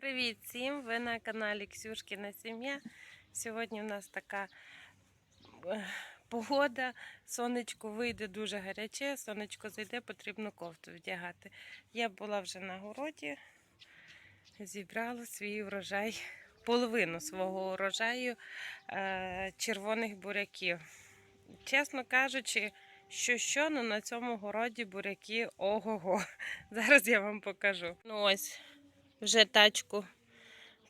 Привіт всім! Ви на каналі Ксюшкіна Сім'я. Сьогодні у нас така е, погода. Сонечко вийде дуже гаряче, сонечко зайде, потрібно кофту вдягати. Я була вже на городі, зібрала свій урожай, половину свого урожаю е, червоних буряків. Чесно кажучи, що що, ну на цьому городі буряки ого-го. Зараз я вам покажу. Ну ось вже тачку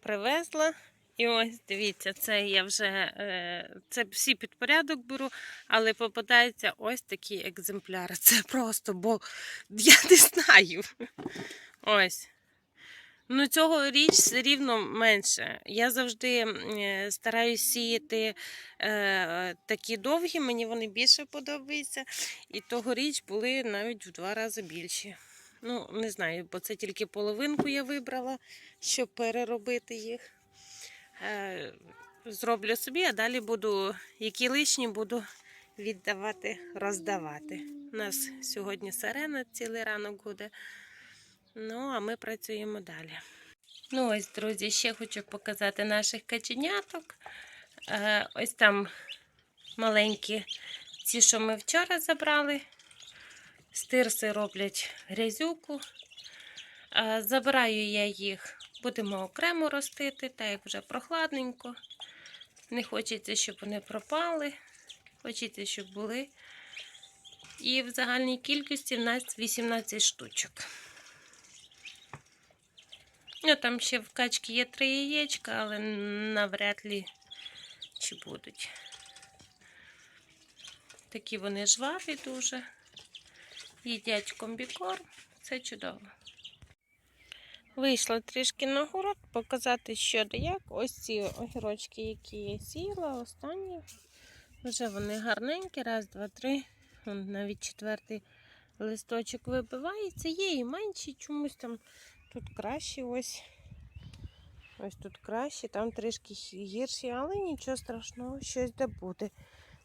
привезла. І ось дивіться, це я вже е, це всі під порядок беру, але попадаються ось такі екземпляри. Це просто, бо я не знаю. Ось. Ну, цього річ все рівно менше. Я завжди стараюсь сіяти е, такі довгі, мені вони більше подобаються. І тогоріч були навіть в два рази більші. Ну, не знаю, бо це тільки половинку я вибрала, щоб переробити їх. Е, зроблю собі, а далі буду, які лишні, буду віддавати, роздавати. У нас сьогодні сирена цілий ранок буде. Ну, а ми працюємо далі. Ну, ось, друзі, ще хочу показати наших каченяток. Е, ось там маленькі, ці, що ми вчора забрали. Стирси роблять грязюку. Забираю я їх, будемо окремо ростити, так як вже прохладненько. Не хочеться, щоб вони пропали. Хочеться, щоб були. І в загальній кількості в нас 18 штучок. Ну, там ще в качки є три яєчка, але навряд ли чи будуть. Такі вони жваві дуже їдять комбікорм. Це чудово. Вийшла трішки на город, показати, що да як. Ось ці огірочки, які я сіяла, останні. Вже вони гарненькі. Раз, два, три. Вон навіть четвертий листочок вибивається. Є і менші, чомусь там тут кращі ось. Ось тут краще, там трішки гірші, але нічого страшного, щось де буде.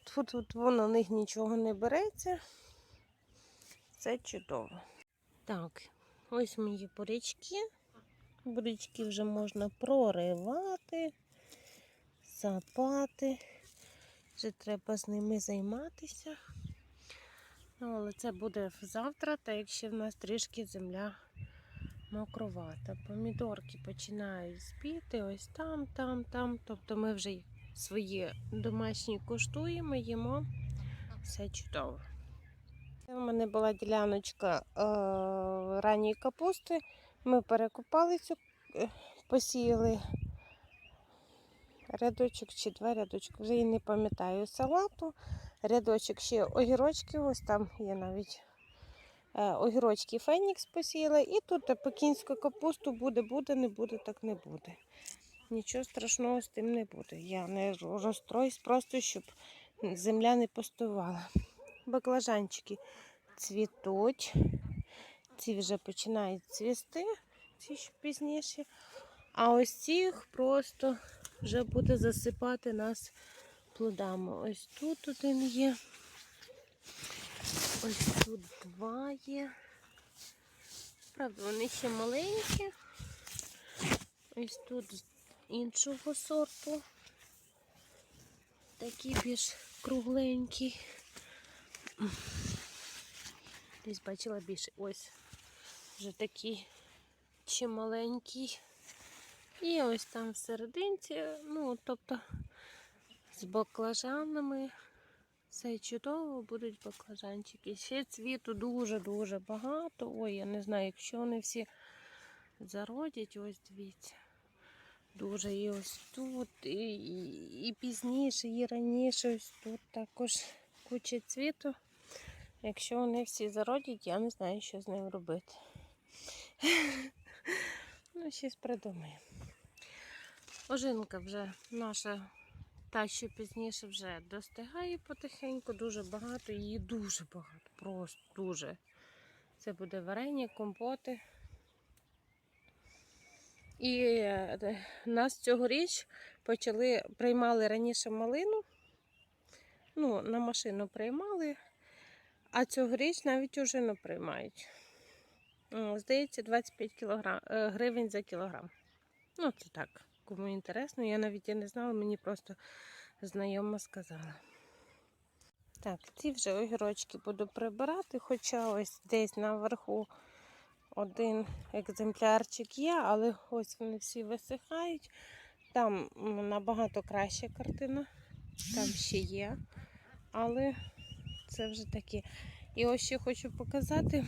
Тут, тут воно на них нічого не береться. Це чудово. Так, ось мої бурячки. Бурячки вже можна проривати, сапати. Вже треба з ними займатися. Ну, але це буде завтра, так якщо в нас трішки земля мокровата. Помідорки починають спіти ось там, там, там. Тобто ми вже свої домашні коштуємо, їмо. Все чудово. У мене була діляночка е, ранньої капусти. Ми перекопали цю, е, посіяли рядочок чи два рядочки, вже і не пам'ятаю салату. Рядочок ще огірочки, ось там є навіть е, огірочки Фенікс посіяла. І тут пекінську капусту буде, буде, не буде, так не буде. Нічого страшного з тим не буде. Я не розстроюсь, просто щоб земля не постувала. Баклажанчики цвітуть. Ці вже починають цвісти, ці ще пізніше. А ось цих просто вже буде засипати нас плодами. Ось тут один є. Ось тут два є. Правда, вони ще маленькі. Ось тут іншого сорту. Такі більш кругленькі. Десь бачила більше. Ось вже такий чималенький. І ось там всерединці, ну, тобто з баклажанами. Все чудово, будуть баклажанчики. Ще цвіту дуже-дуже багато. Ой, я не знаю, якщо вони всі зародять, ось дивіться. Дуже і ось тут, і, і, і пізніше, і раніше, ось тут також куча цвіту. Якщо вони всі зародять, я не знаю, що з ним робити. Ну, щось придумаю. Ожинка вже наша, та, що пізніше вже достигає потихеньку, дуже багато, її дуже багато, просто дуже. Це буде варення, компоти. І е, нас цьогоріч почали, приймали раніше малину. Ну, на машину приймали, а цьогоріч навіть ожину приймають. Здається, 25 кілограм, е, гривень за кілограм. Ну, це так, кому інтересно. Я навіть і не знала, мені просто знайома сказала. Так, ці вже огірочки буду прибирати, хоча ось десь наверху один екземплярчик є, але ось вони всі висихають. Там набагато краща картина, там ще є, але це вже таке. І ось ще хочу показати.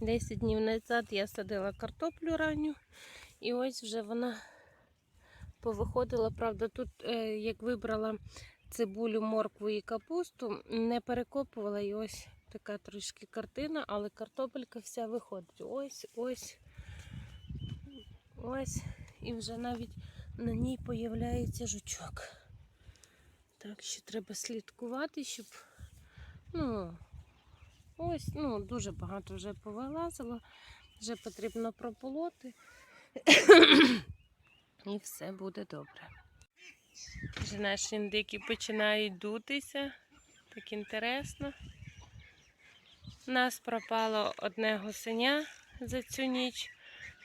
10 днів назад я садила картоплю ранню, і ось вже вона повиходила. Правда, тут, е, як вибрала цибулю, моркву і капусту, не перекопувала і ось така трішки картина, але картопелька вся виходить. Ось, ось, ось. І вже навіть на ній появляється жучок. Так що треба слідкувати, щоб. Ну, ось, ну, дуже багато вже повилазило. Вже потрібно прополоти. І все буде добре. Вже наші індики починають дутися. Так інтересно. У нас пропало одне гусеня за цю ніч.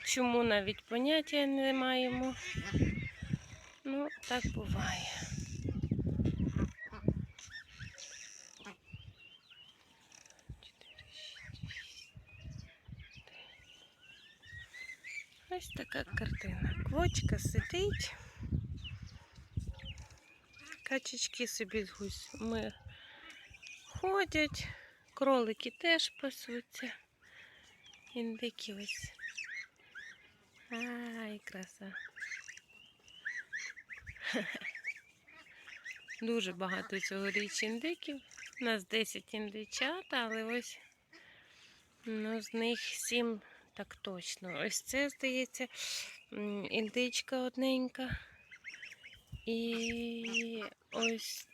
Чому навіть поняття не маємо. Ну, так буває. Ось така картина. Квочка сидить. Качечки собі з гусьми ходять. Кролики теж пасуться. Індики ось. Ай, краса. Дуже багато цьогоріч індиків. У нас 10 індичат, але ось ну, з них 7 так точно. Ось це, здається, індичка одненька. І ось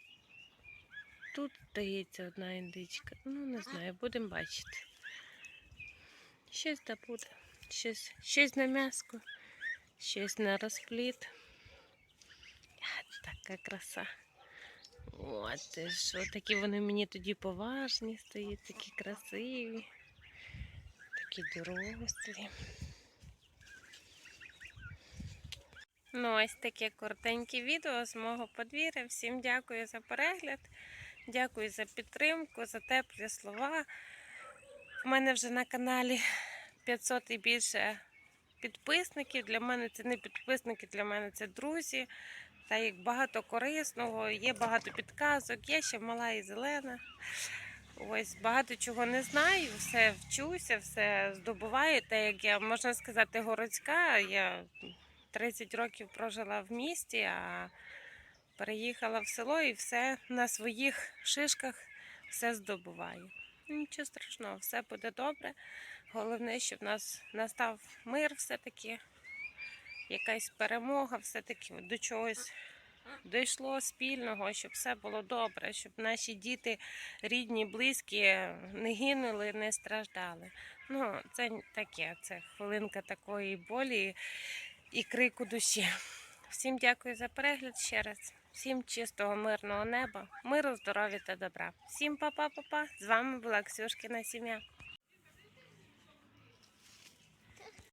тут, здається, одна індичка. Ну, не знаю, будемо бачити. Щось та буде. Щось, щось на м'яско, щось на розпліт. Така краса. От що, такі вони мені тоді поважні стоять, такі красиві, такі дорослі. Ну, ось таке коротеньке відео з мого подвір'я. Всім дякую за перегляд, дякую за підтримку, за теплі слова. У мене вже на каналі 500 і більше підписників. Для мене це не підписники, для мене це друзі. Та як багато корисного, є багато підказок, я ще мала і зелена. Ось багато чого не знаю, все вчуся, все здобуваю. Те, як я можна сказати, городська. Я 30 років прожила в місті, а переїхала в село і все на своїх шишках все здобуваю. Нічого страшного, все буде добре. Головне, щоб в нас настав мир все-таки, якась перемога, все-таки до чогось дійшло спільного, щоб все було добре, щоб наші діти, рідні, близькі, не гинули, не страждали. Ну, це таке, це хвилинка такої болі і крику душі. Всім дякую за перегляд ще раз. Всім чистого, мирного неба, миру, здоров'я та добра. Всім па-па-па-па. З вами була Ксюшкина сім'я.